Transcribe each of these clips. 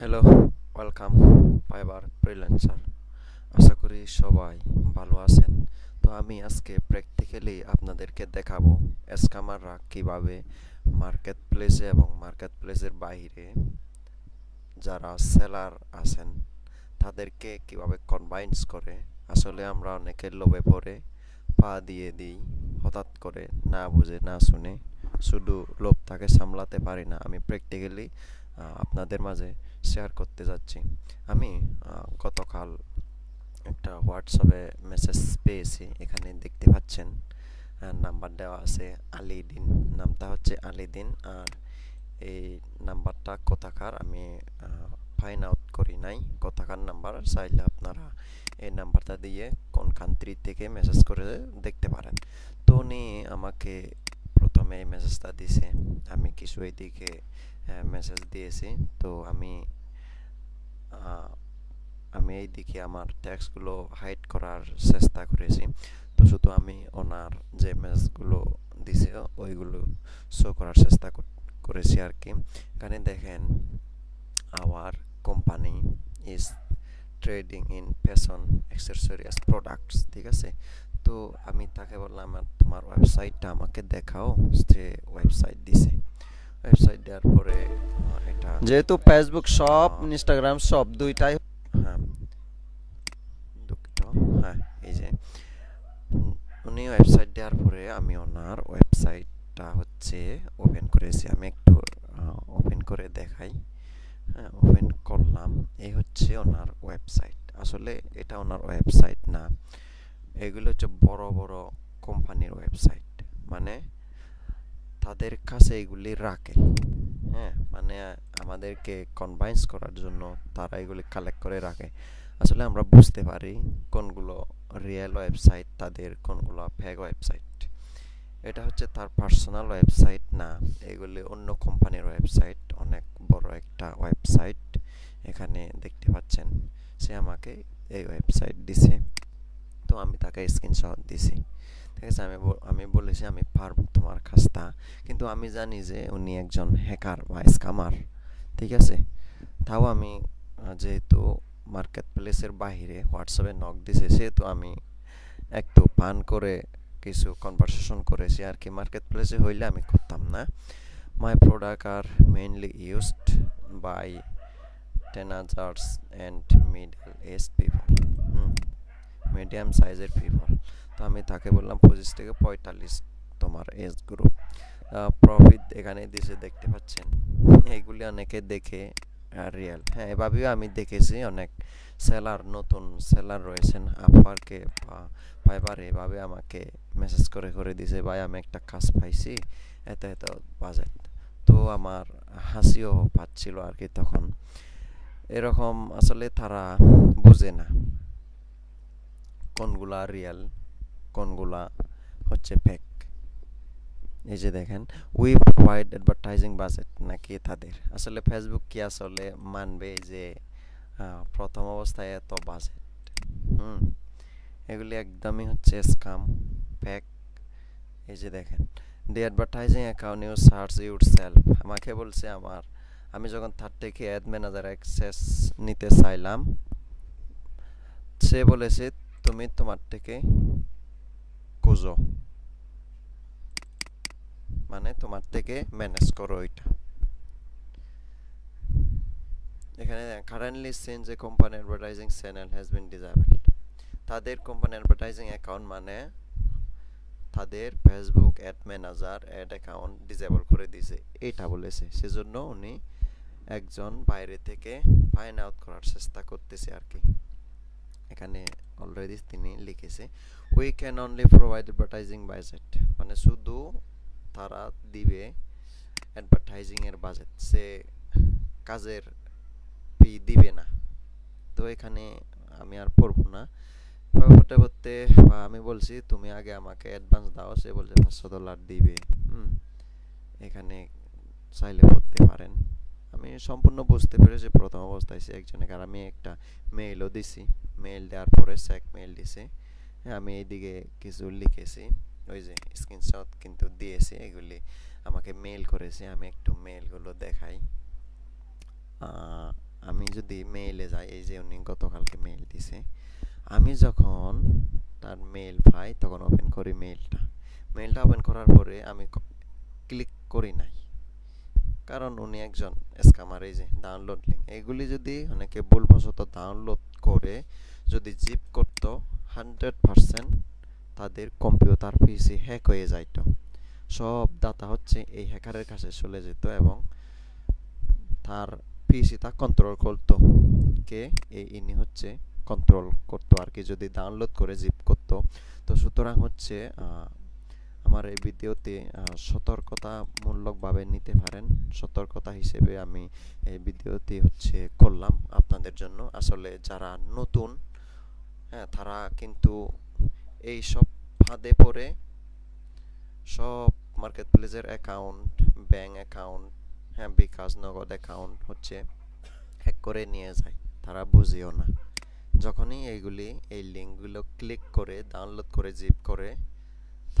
Hello welcome Fiverr freelancer আশা করি সবাই ভালো আছেন। তো আমি আজকে প্র্যাকটিক্যালি আপনাদেরকে দেখাবো স্ক্যামাররা কীভাবে মার্কেট প্লেসে এবং মার্কেট প্লেসের বাইরে যারা সেলার আছেন, তাদেরকে কীভাবে কনভাইন্স করে। আসলে আমরা অনেকে লোভে পড়ে, পা দিয়ে দিই, হঠাৎ করে না বুঝে, না শুনে। শুধু লোভ তাকে সামলাতে পারি না। আমি প্র্যাকটিক্যালি আপনাদের মাঝে শেয়ার করতে যাচ্ছি। আমি গতকাল একটা হোয়াটসঅ্যাপে মেসেজ পেয়েছি। এখানে দেখতে পাচ্ছেন নাম্বার দেওয়া আছে আলিদিন। নামটা হচ্ছে আলিদিন আর এই নাম্বারটা কোথাকার আমি ফাইন আউট করি নাই। কোথাকার নাম্বার চাইলে আপনারা এই নাম্বারটা দিয়ে কোন কান্ট্রি থেকে মেসেজ করে দেখতে পারেন। তো উনি আমাকে প্রথমে এই মেসেজটা দিছে আমি কিছু এদিকে মেসেজ দিয়েছি তো আমি আমি এই দিকে আমার ট্যাক্সগুলো হাইড করার চেষ্টা করেছি তো শুধু আমি ওনার যে মেসেজগুলো দিছে ওইগুলো শো করার চেষ্টা করেছি আর কি এখানে দেখেন our company is trading in fashion accessories products ঠিক আছে তো আমি তাকে বললাম "আর তোমার ওয়েবসাইটটা আমাকে দেখাও যে ওয়েবসাইট দিছে। ওয়েবসাইট দেওয়ার পরে এটা যেহেতু ফেসবুক সব ইনস্টাগ্রাম সব দুইটাই হ্যাঁ দুঃখিত হ্যাঁ এই যে উনি ওয়েবসাইট দেওয়ার পরে আমি ওনার ওয়েবসাইটটা হচ্ছে ওপেন করেছি। আমি একটু ওপেন করে দেখাই। হ্যাঁ ওপেন করলাম। এই হচ্ছে ওনার ওয়েবসাইট আসলে এটা ওনার ওয়েবসাইট না। এগুলো হচ্ছে বড় বড় কোম্পানির ওয়েবসাইট মানে তাদের কাছে এগুলি রাখে। হ্যাঁ মানে আমাদেরকে কনভাইন্স করার জন্য তারা এগুলি কালেক্ট করে রাখে। আসলে আমরা বুঝতে পারি কোনগুলো রিয়েল ওয়েবসাইট তাদের কোনগুলো ফেক ওয়েবসাইট এটা হচ্ছে তার পার্সোনাল ওয়েবসাইট না, এগুলি অন্য কোম্পানির ওয়েবসাইট অনেক বড় একটা ওয়েবসাইট এখানে দেখতে পাচ্ছেন, সে আমাকে এই ওয়েবসাইট দিছে। তো আমি তাকে স্ক্রিনশট দিছি। ঠিক আছে, আমি আমি বলেছি আমি পারব তোমার কাজটা। কিন্তু আমি জানি যে উনি একজন হ্যাকার বা স্কামার ঠিক আছে? তাও আমি যেহেতু মার্কেট প্লেসের বাইরে হোয়াটসঅ্যাপে নক দিছে, সেহেতু আমি একটু পান করে কিছু কনভারসেশন করেছি আর কি। মার্কেট প্লেসে হইলে আমি করতাম না। My product are mainly used by teenagers and middle age people medium সাইজের পিপল তো আমি তাকে বললাম পঁচিশ থেকে পঁয়তাল্লিশ তোমার এজ গ্রুপ প্রফিট এখানে দিছে, দেখতে পাচ্ছেন? এইগুলি অনেকে দেখে রিয়েল হ্যাঁ এভাবেও আমি দেখেছি অনেক সেলার নতুন সেলার রয়েছেন আপওয়ার্কে বা ফাইবারে এভাবে আমাকে মেসেজ করে করে দিছে, ভাই, আমি একটা কাজ পাইছি, এত এত বাজেট তো আমার হাসিও পাচ্ছিল আর কি তখন। এরকম আসলে তারা বুঝে না। কোনগুলা রিয়েল কোনগুলা হচ্ছে ফেক এই যে দেখেন উই প্রোভাইড অ্যাডভার্টাইজিং বাজেট নাকি তাদের? আসলে ফেসবুক কি আসলে মানবে যে প্রথম অবস্থায় এত বাজেট হুম, এগুলি একদমই হচ্ছে স্কাম ফেক এই যে দেখেন the advertising account you search yourself আমাকে বলছে আমার, আমি যখন তার থেকে অ্যাড ম্যানেজার অ্যাক্সেস নিতে চাইলাম, সে বলেছে তুমি তোমার থেকে খুঁজো। মানে তোমার থেকে ম্যানেজ করো এটা। এখানে কারেন্টলি সিন যে company advertising channel has been disabled তাদের কোম্পানি অ্যাডভার্টাইজিং অ্যাকাউন্ট মানে তাদের Facebook ad manager ad account disable করে দিয়েছে। এটা বলেছে। সেজন্য উনি একজন বাইরে থেকে ফাইন আউট করার চেষ্টা করতেছে আর কি। এখানে অলরেডি তিনি লিখেছে we can only provide advertising budget মানে শুধু তারা দিবে অ্যাডভার্টাইজিং এর বাজেট সে কাজের ফি দিবে না। তো এখানে আমি আর পড়ব না। পড়তে পড়তে আমি বলছি, তুমি আগে আমাকে অ্যাডভান্স দাও, সে বলছে পাঁচশো ডলার দিবে। হুম, এখানে চাইলে করতে পারেন। সম্পূর্ণ বুঝতে পেরেছি প্রথম অবস্থায় সে একজনকে আর আমি একটা মেইলও দিছি। মেইল দেওয়ার পরে স্যাক মেইল দিছে। হ্যাঁ আমি এইদিকে কিছু লিখেছি। ওই যে স্ক্রিনশট কিন্তু দিয়েছি, এগুলি আমাকে মেইল করেছে। আমি একটু মেইলগুলো দেখাই। আমি যদি মেইলে যাই, এই যে উনি গতকালকে মেইল দিছে, আমি যখন তার মেইল পাই, তখন ওপেন করি মেইলটা মেইলটা ওপেন করার পরে আমি ক্লিক করি নাই। কারণ উনি একজন স্ক্যামার এই যে ডাউনলোড লিঙ্ক এগুলি যদি অনেকে ভুলবশত ডাউনলোড করে, যদি জিপ করতো হান্ড্রেড পারসেন্ট তাদের কম্পিউটার পিসি হ্যাক হয়ে যাইতো। সব ডাটা হচ্ছে এই হ্যাকারের কাছে চলে যেত এবং তার পিসি তা কন্ট্রোল করতো। কে? এই ইনি হচ্ছে কন্ট্রোল করতো আর কি। যদি ডাউনলোড করে জিপ করতো। তো সুতরাং হচ্ছে আমার এই ভিডিওতে সতর্কতামূলকভাবে নিতে পারেন। সতর্কতা হিসেবে আমি এই ভিডিওটি হচ্ছে করলাম আপনাদের জন্য। আসলে যারা নতুন হ্যাঁ তারা কিন্তু এই সব ফাঁদে পড়ে সব মার্কেট প্লেসের অ্যাকাউন্ট, ব্যাংক অ্যাকাউন্ট হ্যাঁ বিকাশ, নগদ অ্যাকাউন্ট হচ্ছে হ্যাক করে নিয়ে যায়। তারা বুঝিও না। যখনই এইগুলি, এই লিঙ্কগুলো ক্লিক করে, ডাউনলোড করে, জিপ করে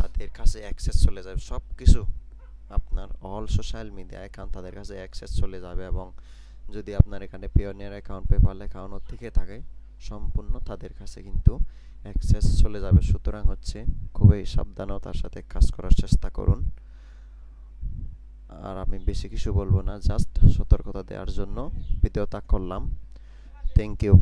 তাদের কাছে অ্যাক্সেস চলে যাবে। সব কিছু আপনার অল সোশ্যাল মিডিয়া অ্যাকাউন্ট তাদের কাছে অ্যাক্সেস চলে যাবে এবং যদি আপনার এখানে পিওনিয়ার অ্যাকাউন্ট পেপাল অ্যাকাউন্ট থেকে থাকে, সম্পূর্ণ তাদের কাছে কিন্তু অ্যাক্সেস চলে যাবে। সুতরাং হচ্ছে খুবই সাবধানতার সাথে কাজ করার চেষ্টা করুন। আর আমি বেশি কিছু বলব না জাস্ট সতর্কতা দেওয়ার জন্য ভিডিওটা করলাম। Thank you